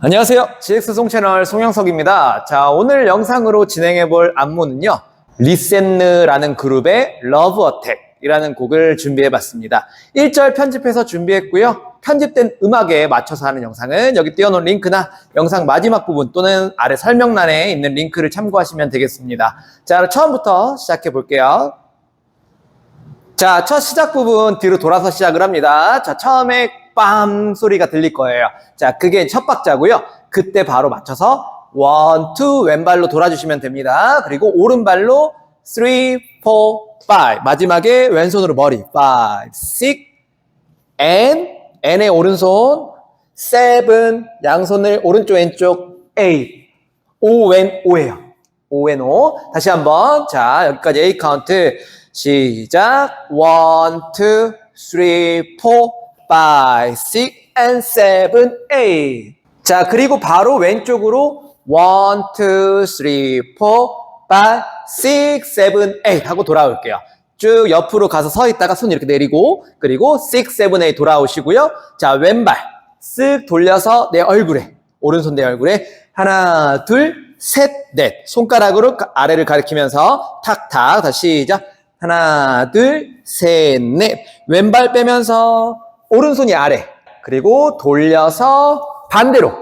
안녕하세요. GX 송 채널 송영석입니다. 자, 오늘 영상으로 진행해 볼 안무는요. 리센느라는 그룹의 러브 어택이라는 곡을 준비해 봤습니다. 1절 편집해서 준비했고요. 편집된 음악에 맞춰서 하는 영상은 여기 띄워놓은 링크나 영상 마지막 부분 또는 아래 설명란에 있는 링크를 참고하시면 되겠습니다. 자, 처음부터 시작해 볼게요. 자, 첫 시작 부분 뒤로 돌아서 시작을 합니다. 자, 처음에 빰 소리가 들릴 거예요. 자, 그게 첫 박자고요. 그때 바로 맞춰서 원, 투 왼발로 돌아주시면 됩니다. 그리고 오른발로 3, 4, 5 마지막에 왼손으로 머리 5, 6 and n의 오른손 7 양손을 오른쪽 왼쪽 8 O 왼 O예요. O 왼 O. 다시 한번. 자, 여기까지 A 카운트. 시작. 1, 2, 3, 4, 5, 6, and 7, 8. 자, 그리고 바로 왼쪽으로 1, 2, 3, 4, 5, 6, 7, 8 하고 돌아올게요. 쭉 옆으로 가서 서 있다가 손 이렇게 내리고 그리고 6, 7, 8 돌아오시고요. 자, 왼발 쓱 돌려서 내 얼굴에 오른손 내 얼굴에 하나, 둘, 셋, 넷 손가락으로 가- 아래를 가리키면서 탁탁 다시 시작 하나, 둘, 셋, 넷 왼발 빼면서 오른손이 아래 그리고 돌려서 반대로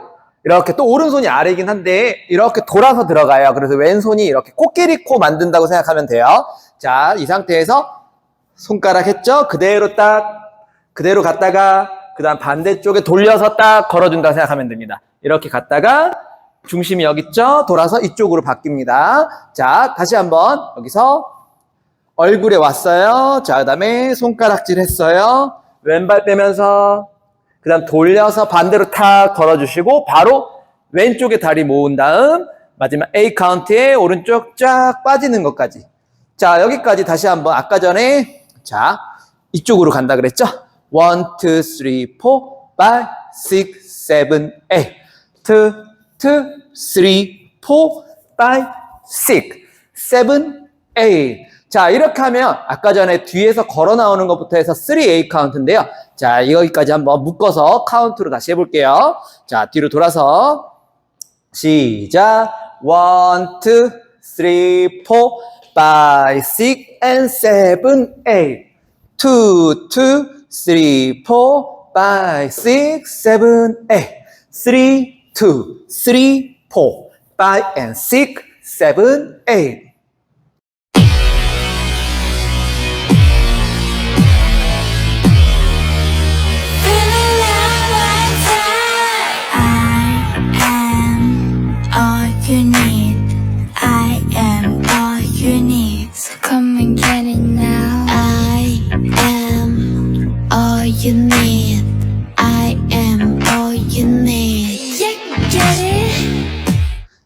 이렇게 또 오른손이 아래이긴 한데 이렇게 돌아서 들어가요. 그래서 왼손이 이렇게 코끼리 코 만든다고 생각하면 돼요. 자, 이 상태에서 손가락 했죠? 그대로 딱 그대로 갔다가 그 다음 반대쪽에 돌려서 딱 걸어준다고 생각하면 됩니다. 이렇게 갔다가 중심이 여기 있죠? 돌아서 이쪽으로 바뀝니다. 자, 다시 한번 여기서 얼굴에 왔어요. 자, 그 다음에 손가락질 했어요. 왼발 빼면서 그 다음 돌려서 반대로 탁 걸어주시고 바로 왼쪽에 다리 모은 다음 마지막 A 카운트에 오른쪽 쫙 빠지는 것까지. 자 여기까지 다시 한번 아까 전에 자 이쪽으로 간다 그랬죠? 1, 2, 3, 4, 5, 6, 7, 8 2, 2, 3, 4, 5, 6, 7, 8 자, 이렇게 하면 아까 전에 뒤에서 걸어 나오는 것부터 해서 3A 카운트인데요. 자, 여기까지 한번 묶어서 카운트로 다시 해볼게요. 자, 뒤로 돌아서 시작. 1, 2, 3, 4, 5, 6, and 7, 8. 2, 2, 3, 4, 5, 6, 7, 8. 3, 2, 3, 4, 5, and 6, 7, 8.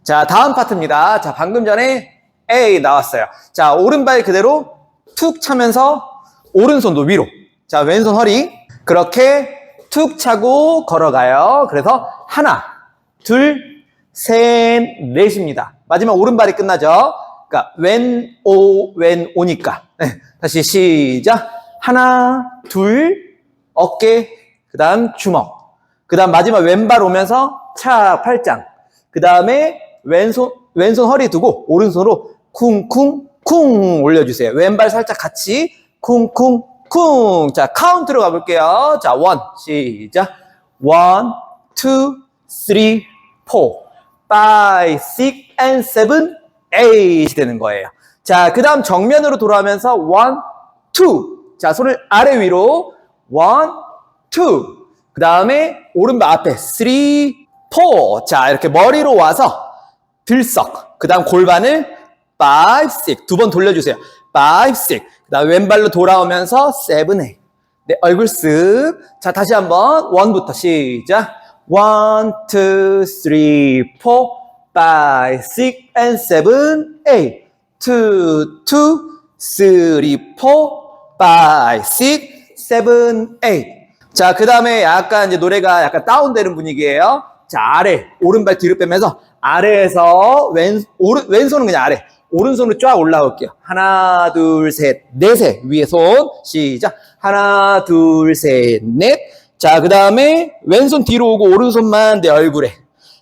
자, 다음 파트입니다. 자, 방금 전에 A 나왔어요. 자, 오른발 그대로 툭 차면서 오른손도 위로. 자, 왼손 허리. 그렇게 툭 차고 걸어가요. 그래서 하나, 둘, 셋, 넷입니다. 마지막 오른발이 끝나죠. 그러니까 왼, 오, 왼, 오니까. 네, 다시 시작. 하나, 둘, 어깨, 그 다음 주먹. 그 다음 마지막 왼발 오면서 차, 팔짱. 그 다음에 왼손, 왼손 허리 두고 오른손으로 쿵쿵 쿵 올려주세요. 왼발 살짝 같이 쿵쿵 쿵. 자, 카운트로 가볼게요. 자, 원, 시작. 원, 투, 쓰리, 포, 파이, 식, 앤 세븐, 에잇이 되는 거예요. 자, 그 다음 정면으로 돌아오면서 원, 투. 자, 손을 아래 위로 원, 투. 그 다음에 오른발 앞에 3, 4. 자, 이렇게 머리로 와서 들썩. 그 다음 골반을 5, 6. 두번 돌려주세요. 5, 6. 그 다음 왼발로 돌아오면서 7, 8. 네, 얼굴 쓱. 자, 다시 한번 원부터 시작. 1, 2, 3, 4, 5, 6, and 7, 8. 2, 2, 3, 4, 5, 6, 7, 8. 자, 그 다음에 약간 이제 노래가 약간 다운되는 분위기예요. 자, 아래, 오른발 뒤로 빼면서 아래에서 왼, 오른, 왼손은 그냥 아래. 오른손으로 쫙 올라올게요. 하나, 둘, 셋, 넷에 위에 손. 시작. 하나, 둘, 셋, 넷. 자, 그 다음에 왼손 뒤로 오고 오른손만 내 얼굴에.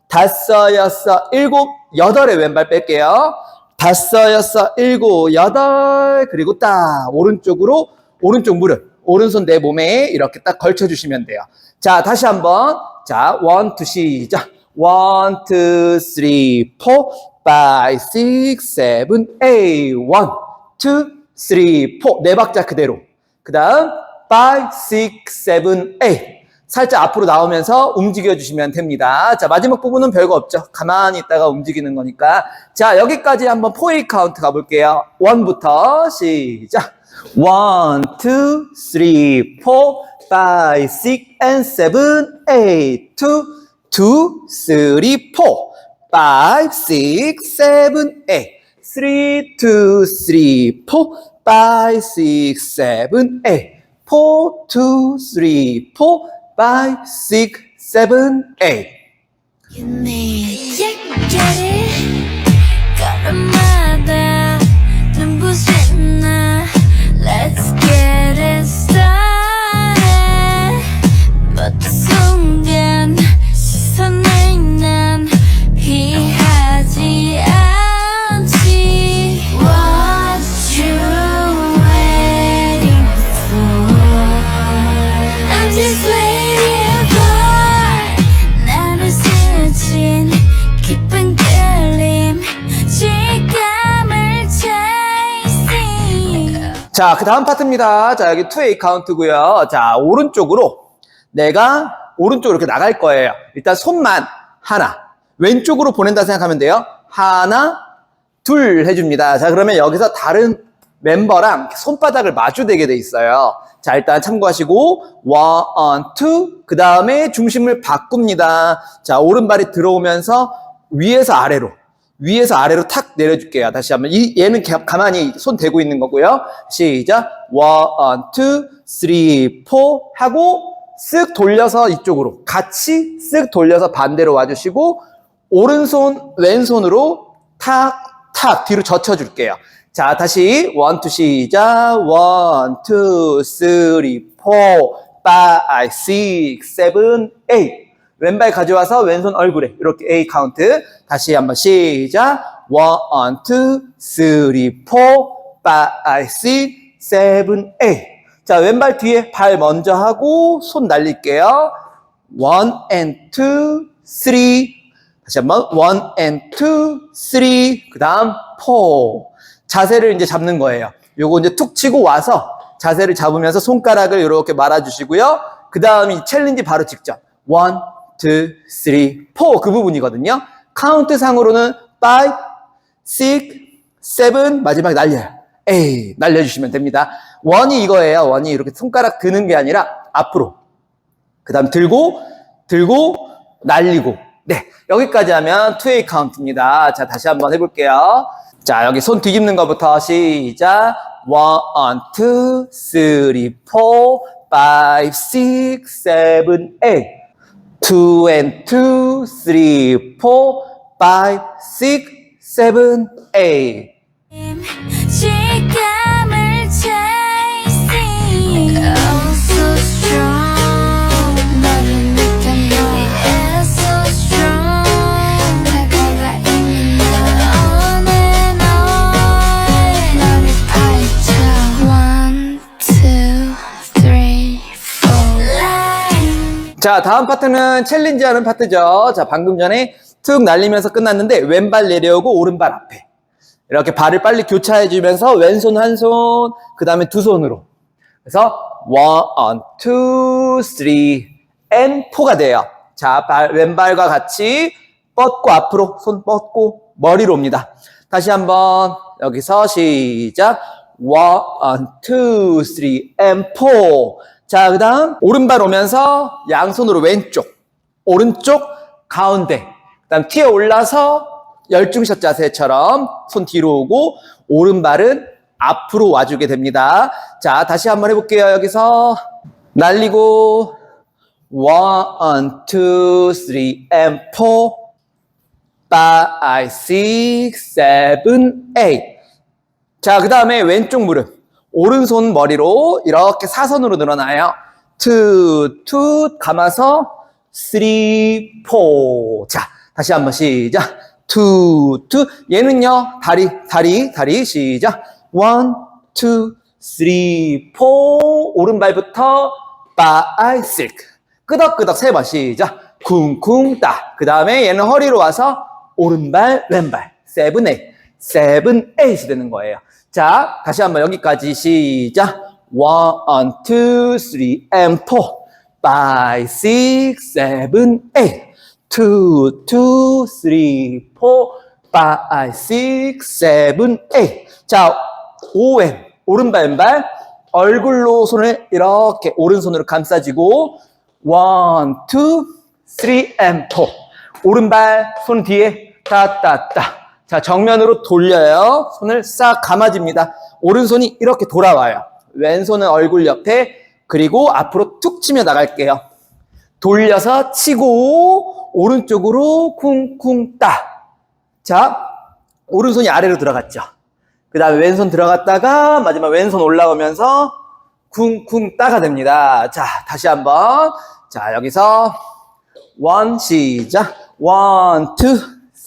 다섯, 여섯, 일곱, 여덟의 왼발 뺄게요. 다섯, 여섯, 일곱, 여덟. 그리고 딱 오른쪽으로 오른쪽 무릎, 오른손 내 몸에 이렇게 딱 걸쳐주시면 돼요. 자, 다시 한번. 자, 원, 투, 시작. 원, 투, 쓰리, 포, 파이, 식, 세븐, 에이. 원, 투, 쓰리, 포. 네 박자 그대로. 그 다음, five, six, seven, eight. 살짝 앞으로 나오면서 움직여 주시면 됩니다. 자, 마지막 부분은 별거 없죠. 가만히 있다가 움직이는 거니까. 자, 여기까지 한번 포에이 카운트 가볼게요. 원부터 시작. One, two, three, four, five, six, and seven, eight. Two, two, three, four, five, six, seven, eight. Three, two, three, four, five, six, seven, eight. Four, two, three, four, five, six, seven, eight. You need 자, 그 다음 파트입니다. 자, 여기 2A 카운트고요. 자, 오른쪽으로 내가 오른쪽으로 이렇게 나갈 거예요. 일단 손만 하나. 왼쪽으로 보낸다 생각하면 돼요. 하나, 둘 해줍니다. 자, 그러면 여기서 다른 멤버랑 손바닥을 마주대게 돼 있어요. 자, 일단 참고하시고, one, two, 그 다음에 중심을 바꿉니다. 자, 오른발이 들어오면서 위에서 아래로, 위에서 아래로 탁 내려줄게요. 다시 한번. 이, 얘는 가- 가만히 손 대고 있는 거고요. 시작. one, two, three, four 하고, 쓱 돌려서 이쪽으로. 같이 쓱 돌려서 반대로 와주시고, 오른손, 왼손으로 탁, 탁 뒤로 젖혀줄게요. 자, 다시 원, 투 시작. 원, 투, 쓰리, 포, 파이, 식, 세븐, 에잇. 왼발 가져와서 왼손 얼굴에 이렇게 A 카운트. 다시 한번 시작. 원, 투, 쓰리, 포, 파이, 식, 세븐, 에잇. 자, 왼발 뒤에 발 먼저 하고 손 날릴게요. one and two, three. 다시 한번 one and two, three. 그 다음 four. 자세를 이제 잡는 거예요. 요거 이제 툭 치고 와서 자세를 잡으면서 손가락을 이렇게 말아 주시고요. 그 다음 이 챌린지 바로 직전. one, two, three, four. 그 부분이거든요. 카운트 상으로는 five, six, seven. 마지막에 날려요. 에이, 날려주시면 됩니다. 원이 이거예요. 원이 이렇게 손가락 드는 게 아니라 앞으로. 그 다음 들고, 들고, 날리고. 네. 여기까지 하면 2A 카운트입니다. 자, 다시 한번 해볼게요. 자, 여기 손 뒤집는 것부터 시작. 1, 2, 3, 4, 5, 6, 7, 8. 2 and 2, 3, 4, 5, 6, 7, 8. 자, 다음 파트는 챌린지 하는 파트죠. 자, 방금 전에 툭 날리면서 끝났는데 왼발 내려오고 오른발 앞에. 이렇게 발을 빨리 교차해 주면서 왼손 한 손, 그 다음에 두 손으로. 그래서 one, two, three, and four가 돼요. 자, 발, 왼발과 같이 뻗고 앞으로 손 뻗고 머리로 옵니다. 다시 한번 여기서 시작. one, two. 자, 그 다음 오른발 오면서 양손으로 왼쪽, 오른쪽 가운데. 그 다음 튀어 올라서 열중샷 자세처럼 손 뒤로 오고 오른발은 앞으로 와주게 됩니다. 자, 다시 한번 해볼게요. 여기서 날리고 one, two, three, and. 자, 그 다음에 왼쪽 무릎. 오른손 머리로 이렇게 사선으로 늘어나요. two, two, 감아서 three, four. 자, 다시 한번 시작. two, two. 얘는요, 다리, 다리, 다리, 시작. one, two, three, four. 오른발부터 six. 끄덕끄덕 세 번 시작. 쿵쿵 따. 그 다음에 얘는 허리로 와서 오른발, 왼발. Seven, eight이 되는 거예요. 자, 다시 한번 여기까지 시작. one, two, three, and four. five, six, seven, eight. two, two, three, four, five, six, seven, eight. 자, 오왼 오른발 왼발 얼굴로 손을 이렇게 오른손으로 감싸지고 one, two, three, and four. 오른발 손 뒤에 따따따. 자, 정면으로 돌려요. 손을 싹 감아집니다. 오른손이 이렇게 돌아와요. 왼손은 얼굴 옆에 그리고 앞으로 툭 치며 나갈게요. 돌려서 치고 오른쪽으로 쿵쿵 따. 자, 오른손이 아래로 들어갔죠. 그 다음에 왼손 들어갔다가 마지막 왼손 올라오면서 쿵쿵 따가 됩니다. 자, 다시 한번. 자, 여기서 원 시작. 원, 투,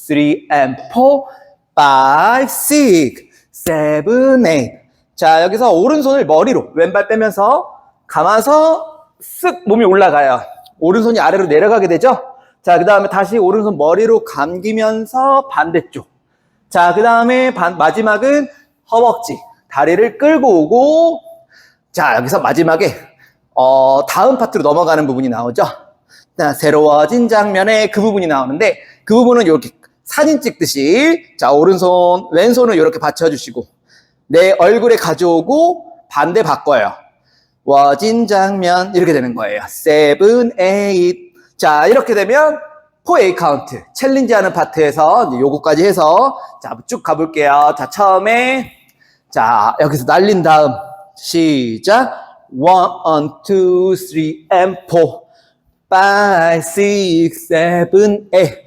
쓰리, 앤 포, 파이브, 식, 세븐, 에잇. 자, 여기서 오른손을 머리로 왼발 빼면서 감아서 쓱 몸이 올라가요. 오른손이 아래로 내려가게 되죠? 자, 그 다음에 다시 오른손 머리로 감기면서 반대쪽. 자, 그 다음에 마지막은 허벅지. 다리를 끌고 오고, 자, 여기서 마지막에, 어, 다음 파트로 넘어가는 부분이 나오죠? 자, 새로워진 장면에 그 부분이 나오는데, 그 부분은 이렇게 사진 찍듯이, 자, 오른손, 왼손을 이렇게 받쳐주시고, 내 얼굴에 가져오고, 반대 바꿔요. 워진 장면, 이렇게 되는 거예요. 세븐, 에잇. 자, 이렇게 되면, 4A 카운트. 챌린지 하는 파트에서 요거까지 해서 자, 쭉 가볼게요. 자, 처음에 자, 여기서 날린 다음 시작. 1, 2, 3, and 4. 5, 6, 7, 8.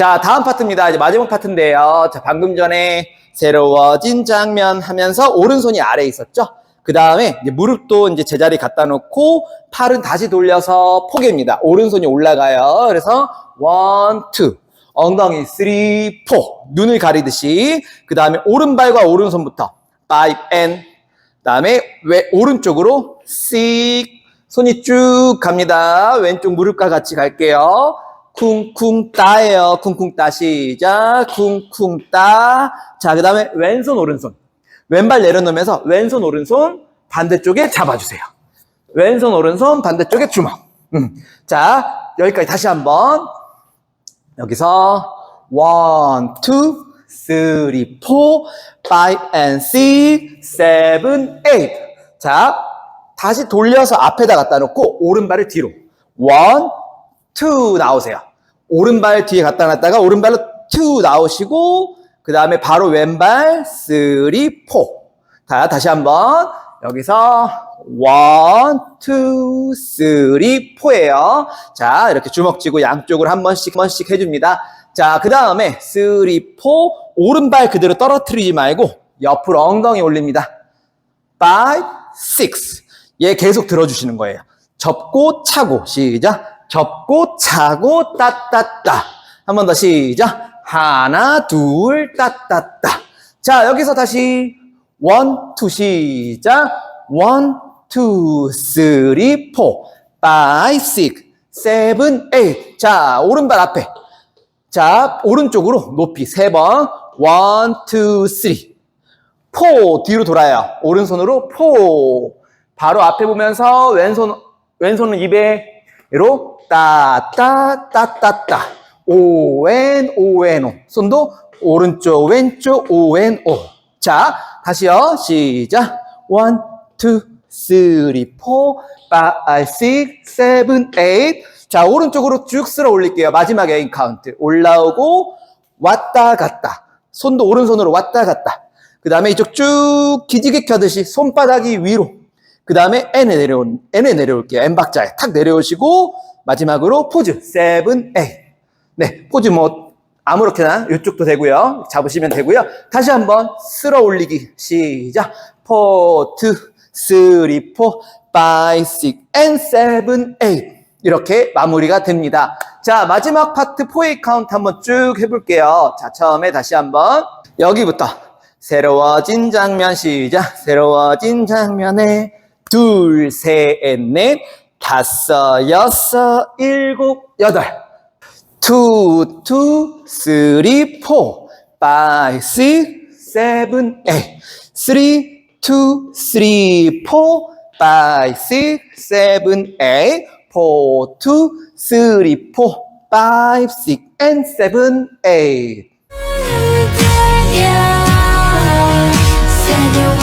자, 다음 파트입니다. 이제 마지막 파트인데요. 자, 방금 전에 새로워진 장면 하면서 오른손이 아래에 있었죠? 그 다음에 무릎도 이제 제자리 갖다 놓고 팔은 다시 돌려서 포개입니다. 오른손이 올라가요. 그래서 원, 투. 엉덩이 쓰리, 포. 눈을 가리듯이. 그 다음에 오른발과 오른손부터 파이브 앤. 다음에 왜 오른쪽으로 씩 손이 쭉 갑니다. 왼쪽 무릎과 같이 갈게요. 쿵쿵 따예요. 쿵쿵 따 시작. 쿵쿵 따. 자, 그 다음에 왼손 오른손. 왼발 내려놓으면서 왼손 오른손 반대쪽에 잡아주세요. 왼손 오른손 반대쪽에 주먹. 음. 자, 여기까지 다시 한번. 여기서 one, two, three, four, five, and six, seven, eight. 자, 다시 돌려서 앞에다 갖다 놓고 오른발을 뒤로. one, two 나오세요. 오른발 뒤에 갖다 놨다가 오른발로 two 나오시고 그 다음에 바로 왼발 three, four. 자, 다시 한번 여기서 one, two, three, four예요. 자, 이렇게 주먹 쥐고 양쪽으로 한 번씩 한 번씩 해줍니다. 자, 그 다음에 three, four 오른발 그대로 떨어뜨리지 말고 옆으로 엉덩이 올립니다. five, six. 얘 계속 들어주시는 거예요. 접고 차고 시작. 접고 차고 따따따. 한 번 더 시작. 하나 둘 따따따. 자 여기서 다시 원, 투 시작. 원, 투, 쓰리, 포, 파이, 식, 세븐, 에잇. 자 오른발 앞에 자, 오른쪽으로 높이 세 번. 원, 투, 쓰리. 포 뒤로 돌아요. 오른손으로 포. 바로 앞에 보면서 왼손 왼손은 입에로 따따 따따따. 오엔 오엔 오. 손도 오른쪽 왼쪽 오엔 오. 자, 다시요. 시작. 원, 투, 쓰리, 포, 파이, 식, 세븐, 에잇. 자, 오른쪽으로 쭉 쓸어 올릴게요. 마지막 에인 카운트. 올라오고 왔다 갔다. 손도 오른손으로 왔다 갔다. 그 다음에 이쪽 쭉 기지개 켜듯이 손바닥이 위로. 그 다음에 N에 내려온, N에 내려올게요. N 박자에 탁 내려오시고, 마지막으로 포즈. 세븐, 에잇. 네, 포즈 뭐, 아무렇게나 이쪽도 되고요. 잡으시면 되고요. 다시 한번 쓸어 올리기. 시작. 포, 투, 쓰리, 포, 파이, 식, 앤 세븐, 에잇. 이렇게 마무리가 됩니다. 자, 마지막 파트 포에이 카운트 한번 쭉 해볼게요. 자, 처음에 다시 한번 여기부터 새로워진 장면 시작. 새로워진 장면에 둘, 셋, 넷, 다섯, 여섯, 일곱, 여덟. four, five, six, seven, eight. three, two, three, four, five, six, seven, eight. four, two, three, four, five, six, and seven, eight. Yeah, said you